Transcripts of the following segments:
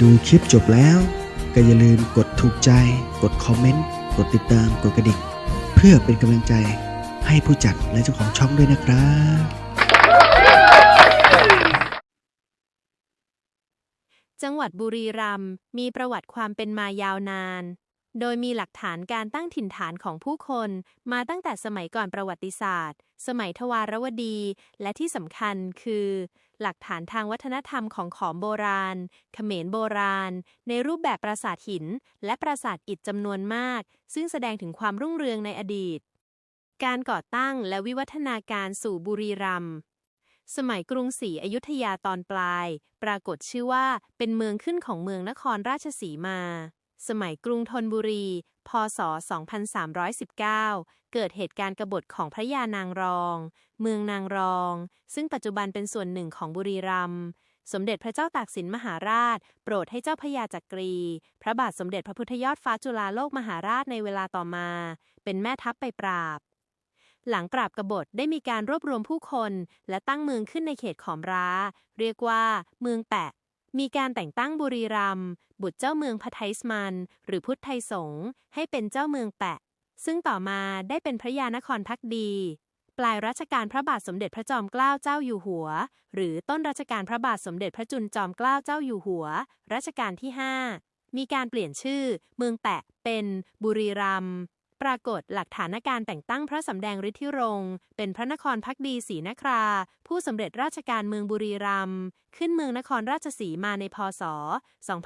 ดูคลิปจบแล้ว ก็อย่าลืมกดถูกใจ กดคอมเมนต์ กดติดตาม กดกระดิ่ง เพื่อเป็นกำลังใจให้ผู้จัดและเจ้าของช่องด้วยนะครับจังหวัดบุรีรัมย์มีประวัติความเป็นมายาวนาน โดยมีหลักฐานการตั้งถิ่นฐานของผู้คนมาตั้งแต่สมัยก่อนประวัติศาสตร์ สมัยทวารวดี และที่สำคัญคือ หลักฐานทางวัฒนธรรมของขอมโบราณ เขมรโบราณ ในรูปแบบปราสาทหิน และปราสาทอิฐจำนวนมาก ซึ่งแสดงถึงความรุ่งเรืองในอดีต การก่อตั้งและวิวัฒนาการสู่บุรีรัมย์สมัยกรุงศรีอยุธยาตอนปลาย ปรากฏชื่อว่าเป็นเมืองขึ้นของเมืองนครราชสีมา สมัยกรุงธนบุรี พศ 2319 เกิดเหตุการณ์กบฏของพระยานางรอง เมืองนางรอง ซึ่งปัจจุบันเป็นส่วนหนึ่งของบุรีรัมย์ สมเด็จพระเจ้าตากสินมหาราช โปรดให้เจ้าพระยาจักรี พระบาทสมเด็จพระพุทธยอดฟ้าจุฬาโลกมหาราชในเวลาต่อมา เป็นแม่ทัพไปปราบ หลังปราบกบฏได้มีการรวบรวมผู้คน และตั้งเมืองขึ้นในเขตขอมร้า เรียกว่า เมืองแปะมีการแต่งตั้งบุรีรัมย์ บุตรเจ้าเมืองพะไทสมัน หรือพุทธไทยสงฆ์ให้เป็นเจ้าเมืองแปะ ซึ่งต่อมาได้เป็นพระยานครพักดี ปลายรัชกาลพระบาทสมเด็จพระจอมเกล้าเจ้าอยู่หัว หรือต้นรัชกาลพระบาทสมเด็จพระจุลจอมเกล้าเจ้าอยู่หัว รัชกาลที่ 5 มีการเปลี่ยนชื่อ เมืองแปะเป็นบุรีรัมย์ ปรากฏหลักฐานการแต่งตั้งพระสำแดงฤทธิรงค์เป็นพระนครพักดีศรีนครา ผู้สำเร็จราชการเมืองบุรีรัมย์ขึ้นเมืองนครราชสีมาในพศ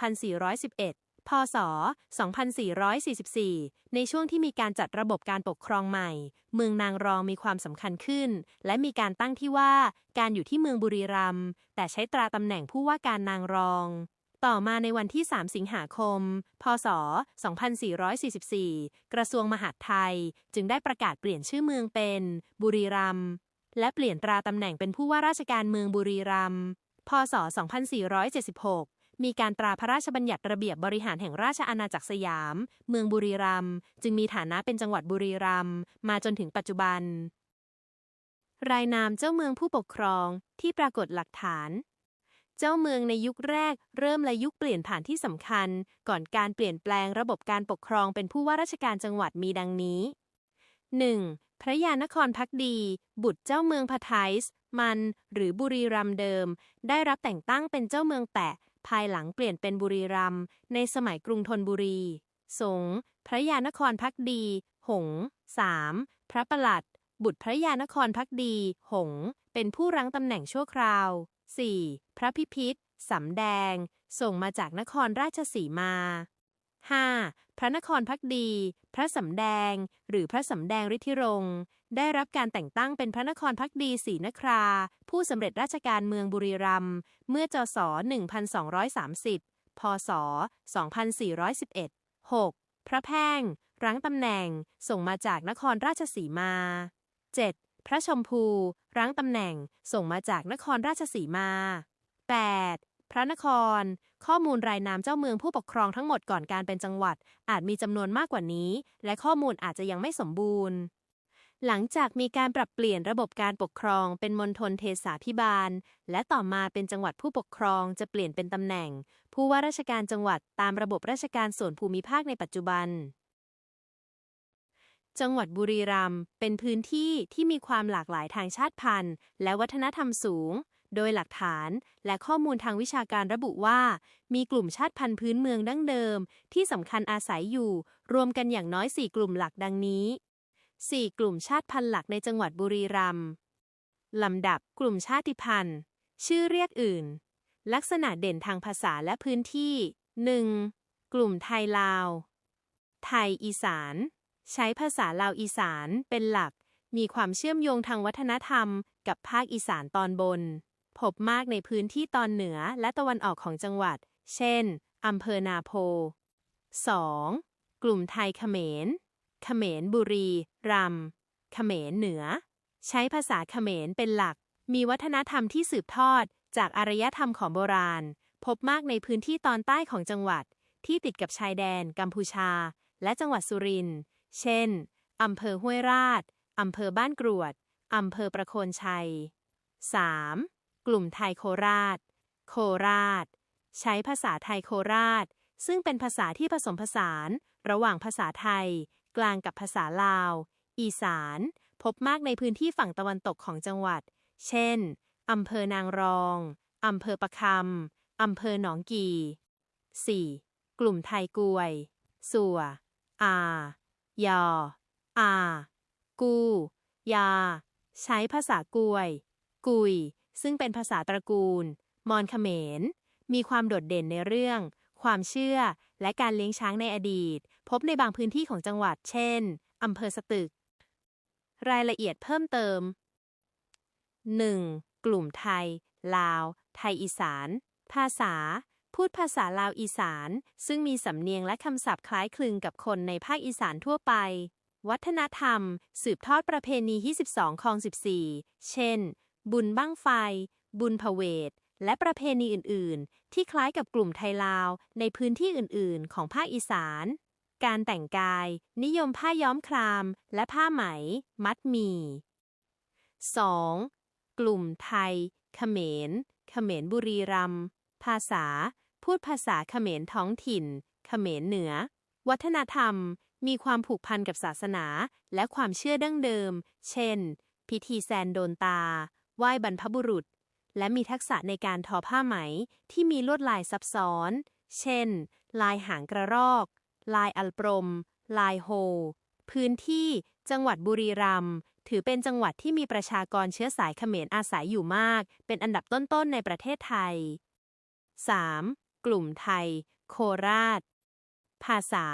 2411พศ 2444 ในช่วงที่มีการจัดระบบการปกครองใหม่ เมืองนางรองมีความสำคัญขึ้น และมีการตั้งที่ว่าการอยู่ที่เมืองบุรีรัมย์แต่ใช้ตราตำแหน่งผู้ว่าการนางรอง ต่อมาในวันที่ 3 สิงหาคม พศ 2444 กระทรวงมหาดไทย จึงได้ประกาศเปลี่ยนชื่อเมืองเป็น บุรีรัมย์และเปลี่ยนตราตำแหน่งเป็นผู้ว่าราชการเมืองบุรีรัมย์ พศ 2476 มีการตราพระราชบัญญัติระเบียบบริหารแห่งราชอาณาจักรสยาม เมืองบุรีรัมย์จึงมีฐานะเป็นจังหวัดบุรีรัมย์มาจนถึงปัจจุบัน รายนามเจ้าเมืองผู้ปกครองที่ปรากฏหลักฐาน เจ้าเมืองในยุคแรกเริ่มและยุคเปลี่ยนผ่านที่สำคัญ ก่อนการเปลี่ยนแปลงระบบการปกครองเป็นผู้ว่าราชการจังหวัดมีดังนี้ 1. พระยานครพักดี บุตรเจ้าเมืองพะไทส์มัน หรือบุรีรัมเดิม ได้รับแต่งตั้งเป็นเจ้าเมืองแปะ ภายหลังเปลี่ยนเป็นบุรีรัมในสมัยกรุงธนบุรี สง พระยานครพักดี หงส์ 3. พระประหลัด บุตรพระยานครพักดี หง เป็นผู้รั้งตำแหน่งชั่วคราว 4. พระพิพิธสำแดง ส่งมาจากนครราชสีมา 5. พระนครพักดี พระสำแดง หรือพระสำแดงฤทธิรงค์ได้รับการแต่งตั้งเป็นพระนครพักดีศรีนครา ผู้สำเร็จราชการเมืองบุรีรัมย์เมื่อจศ 1230 พศ 2411 6. พระแพ่งรั้งตำแหน่ง ส่งมาจากนครราชสีมา 7. พระชมพู รั้งตำแหน่ง ส่งมาจากนครราชสีมา 8. พระนคร ข้อมูลรายนามเจ้าเมืองผู้ปกครองทั้งหมดก่อนการเป็นจังหวัด อาจมีจำนวนมากกว่านี้ และข้อมูลอาจจะยังไม่สมบูรณ์ หลังจากมีการปรับเปลี่ยนระบบการปกครองเป็นมณฑลเทศาพิบาล และต่อมาเป็นจังหวัดผู้ปกครองจะเปลี่ยนเป็นตำแหน่ง ผู้ว่าราชการจังหวัดตามระบบราชการส่วนภูมิภาคในปัจจุบัน จังหวัดบุรีรัมย์เป็นพื้นที่ที่มีความหลากหลายทางชาติพันธุ์ และวัฒนธรรมสูง โดยหลักฐานและข้อมูลทางวิชาการระบุว่า มีกลุ่มชาติพันธุ์พื้นเมืองดั้งเดิม ที่สำคัญอาศัยอยู่ รวมกันอย่างน้อย 4 กลุ่มหลักดังนี้ 4 กลุ่มชาติพันธุ์หลักในจังหวัดบุรีรัมย์ลำดับกลุ่มชาติพันธุ์ ชื่อเรียกอื่น ลักษณะเด่นทางภาษาและพื้นที่ 1. กลุ่มไทยลาว ไทยอีสาน ใช้ภาษาลาวอีสานเป็นหลัก มีความเชื่อมโยงทางวัฒนธรรม กับภาคอีสานตอนบน พบมากในพื้นที่ตอนเหนือและตะวันออกของจังหวัด เช่นอำเภอนาโพ 2. กลุ่มไทยเขมร เขมรบุรีรัมเขมรเหนือ ใช้ภาษาเขมรเป็นหลัก มีวัฒนธรรมที่สืบทอด จากอารยธรรมของโบราณ พบมากในพื้นที่ตอนใต้ของจังหวัด ที่ติดกับชายแดน กัมพูชา และจังหวัดสุรินทร์ เช่น อำเภอห้วยราช อำเภอบ้านกรวด อำเภอประโคนชัย 3. กลุ่มไทยโคราช โคราช ใช้ภาษาไทยโคราช ซึ่งเป็นภาษาที่ผสมผสาน ระหว่างภาษาไทย กลางกับภาษาลาว อีสาน พบมากในพื้นที่ฝั่งตะวันตกของจังหวัด เช่น อำเภอนางรอง อำเภอประคำ อำเภอหนองกี 4. กลุ่มไทยกวย สัวอา ยออากู ยา ใช้ภาษากวย กุย ซึ่งเป็นภาษาตระกูล มอญเขมร มีความโดดเด่นในเรื่อง ความเชื่อ และการเลี้ยงช้างในอดีต พบในบางพื้นที่ของจังหวัด เช่นอำเภอสตึก รายละเอียดเพิ่มเติม 1. กลุ่มไทย ลาว ไทยอีสาน ภาษา พูดภาษาลาวอีสาน ซึ่งมีสำเนียงและคำศัพท์คล้ายคลึงกับคนในภาคอีสานทั่วไป วัฒนธรรม สืบทอดประเพณี22คลอง14 เช่น บุญบั้งไฟ บุญพเวท และประเพณีอื่น ๆ ที่คล้ายกับกลุ่มไทยลาว ในพื้นที่อื่น ๆ ของภาคอีสาน การแต่งกาย นิยมผ้าย้อมคราม และผ้าไหม มัดหมี่ 2. กลุ่มไทย เขมร เขมรบุรีรัมย์ภาษา พูดภาษาเขมรท้องถิ่น เขมรเหนือ วัฒนธรรม มีความผูกพันกับศาสนา และความเชื่อดั้งเดิม เช่น พิธีแซนโดนตา ไหว้บรรพบุรุษ และมีทักษะในการทอผ้าไหมที่มีลวดลายซับซ้อน เช่น ลายหางกระรอก ลายอัลปรม ลายโฮ พื้นที่ จังหวัดบุรีรัมย์ถือเป็นจังหวัดที่มีประชากรเชื้อสายเขมรอาศัยอยู่มาก เป็นอันดับต้นๆในประเทศไทย 3. กลุ่มไทย โคราช ภาษา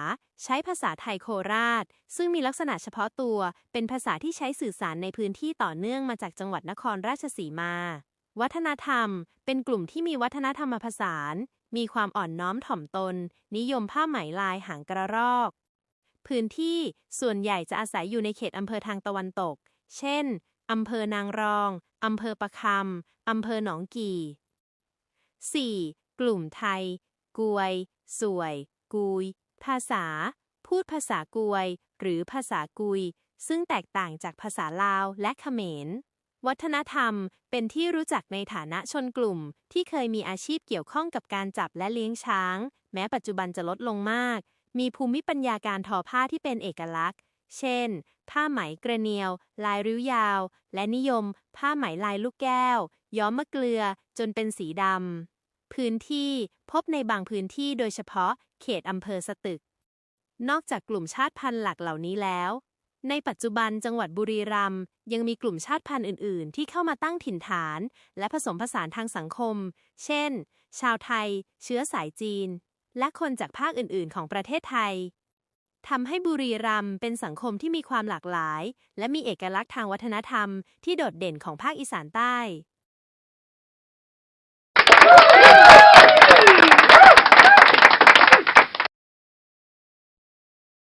ใช้ภาษาไทยโคราช ซึ่งมีลักษณะเฉพาะตัว เป็นภาษาที่ใช้สื่อสารในพื้นที่ต่อเนื่องมาจากจังหวัดนครราชสีมา วัฒนธรรม เป็นกลุ่มที่มีวัฒนธรรมผสานมีความอ่อนน้อมถ่อมตน นิยมผ้าไหมลายหางกระรอก พื้นที่ส่วนใหญ่จะอาศัยอยู่ในเขตอำเภอทางตะวันตก เช่นอำเภอนางรองอำเภอประคำอำเภอหนองกี่ 4. กลุ่มไทย กวย สวย กุย ภาษา พูดภาษากวย หรือภาษากุย ซึ่งแตกต่างจากภาษาลาวและเขมร วัฒนธรรมเป็นที่รู้จักในฐานะชนกลุ่ม ที่เคยมีอาชีพเกี่ยวข้องกับการจับและเลี้ยงช้าง แม้ปัจจุบันจะลดลงมาก มีภูมิปัญญาการทอผ้าที่เป็นเอกลักษณ์ เช่น ผ้าไหมกระเนียว ลายริ้วยาว และนิยม ผ้าไหมลายลูกแก้ว ย้อมมะเกลือ จนเป็นสีดำ พื้นที่พบในบางพื้นที่โดยเฉพาะเขตอำเภอสตึก นอกจากกลุ่มชาติพันธุ์หลักเหล่านี้แล้ว ในปัจจุบันจังหวัดบุรีรัมย์ยังมีกลุ่มชาติพันธุ์อื่น ๆ ที่เข้ามาตั้งถิ่นฐาน และผสมผสานทางสังคม เช่น ชาวไทย เชื้อสายจีน และคนจากภาคอื่น ๆ ของประเทศไทยทำให้บุรีรัมย์เป็นสังคมที่มีความหลากหลาย และมีเอกลักษณ์ทางวัฒนธรรมที่โดดเด่นของภาคอีสานใต้